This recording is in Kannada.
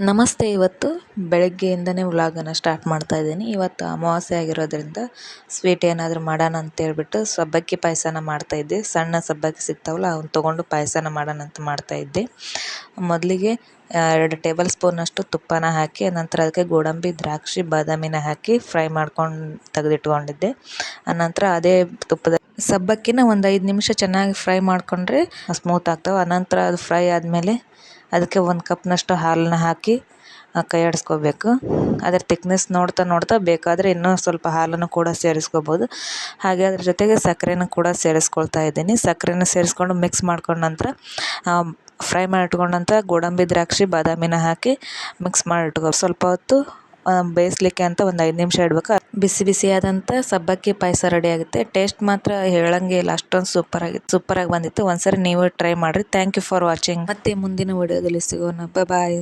ನಮಸ್ತೆ. ಇವತ್ತು ಬೆಳಗ್ಗೆಯಿಂದನೇ ವ್ಲಾಗನ್ನು ಸ್ಟಾರ್ಟ್ ಮಾಡ್ತಾ ಇದ್ದೀನಿ. ಇವತ್ತು ಅಮಾವಾಸ್ಯೆ ಆಗಿರೋದ್ರಿಂದ ಸ್ವೀಟ್ ಏನಾದರೂ ಮಾಡೋಣ ಅಂತೇಳ್ಬಿಟ್ಟು ಸಬ್ಬಕ್ಕಿ ಪಾಯಸನ ಮಾಡ್ತಾ ಇದ್ದೆ. ಸಣ್ಣ ಸಬ್ಬಕ್ಕಿ ಸಿಗ್ತಾವಲ್ಲ ಅವನ್ನ ತೊಗೊಂಡು ಪಾಯಸನ ಮಾಡೋಣ ಅಂತ ಮಾಡ್ತಾಯಿದ್ದೆ ಮೊದಲಿಗೆ ಎರಡು ಟೇಬಲ್ ಸ್ಪೂನಷ್ಟು ತುಪ್ಪನ ಹಾಕಿ, ನಂತರ ಅದಕ್ಕೆ ಗೋಡಂಬಿ, ದ್ರಾಕ್ಷಿ, ಬಾದಾಮಿನ ಹಾಕಿ ಫ್ರೈ ಮಾಡ್ಕೊಂಡು ತೆಗೆದಿಟ್ಕೊಂಡಿದ್ದೆ. ಆನಂತರ ಅದೇ ತುಪ್ಪದ ಸಬ್ಬಕ್ಕಿನ ಒಂದು ಐದು ನಿಮಿಷ ಚೆನ್ನಾಗಿ ಫ್ರೈ ಮಾಡಿಕೊಂಡ್ರೆ ಸ್ಮೂತ್ ಆಗ್ತವೆ. ಆನಂತರ ಅದು ಫ್ರೈ ಆದಮೇಲೆ ಅದಕ್ಕೆ ಒಂದು ಕಪ್ನಷ್ಟು ಹಾಲನ್ನ ಹಾಕಿ ಕೈ ಆಡಿಸ್ಕೋಬೇಕು ಅದರ ತಿಕ್ನೆಸ್ ನೋಡ್ತಾ ನೋಡ್ತಾ ಬೇಕಾದರೆ ಇನ್ನೂ ಸ್ವಲ್ಪ ಹಾಲನ್ನು ಕೂಡ ಸೇರಿಸ್ಕೋಬೋದು. ಹಾಗೆ ಅದ್ರ ಜೊತೆಗೆ ಸಕ್ಕರೆನ ಕೂಡ ಸೇರಿಸ್ಕೊಳ್ತಾ ಇದ್ದೀನಿ. ಸಕ್ಕರೆನ ಸೇರಿಸ್ಕೊಂಡು ಮಿಕ್ಸ್ ಮಾಡ್ಕೊಂಡ ನಂತರ ಫ್ರೈ ಮಾಡಿ ಇಟ್ಕೊಂಡಂಥ ಗೋಡಂಬಿ, ದ್ರಾಕ್ಷಿ, ಬಾದಾಮಿನ ಹಾಕಿ ಮಿಕ್ಸ್ ಮಾಡಿ ಇಟ್ಕೋ ಸ್ವಲ್ಪ ಹೊತ್ತು ಬೇಯಿಸ್ಲಿಕ್ಕೆ ಅಂತ ಒಂದು ಐದು ನಿಮಿಷ ಇಡಬೇಕು. ಬಿಸಿ ಬಿಸಿಯಾದಂಥ ಸಬ್ಬಕ್ಕಿ ಪಾಯಸ ರೆಡಿ ಆಗುತ್ತೆ. ಟೇಸ್ಟ್ ಮಾತ್ರ ಹೇಳಂಗೆ ಇಲ್ಲ. ಅಷ್ಟೊಂದು ಸೂಪರಾಗಿ ಸೂಪರಾಗಿ ಬಂದಿತ್ತು. ಒಂದ್ಸರಿ ನೀವು ಟ್ರೈ ಮಾಡಿರಿ. ಥ್ಯಾಂಕ್ ಯು ಫಾರ್ ವಾಚಿಂಗ್ ಮತ್ತೆ ಮುಂದಿನ ವಿಡಿಯೋದಲ್ಲಿ ಸಿಗೋಣ. ಬಾಯ್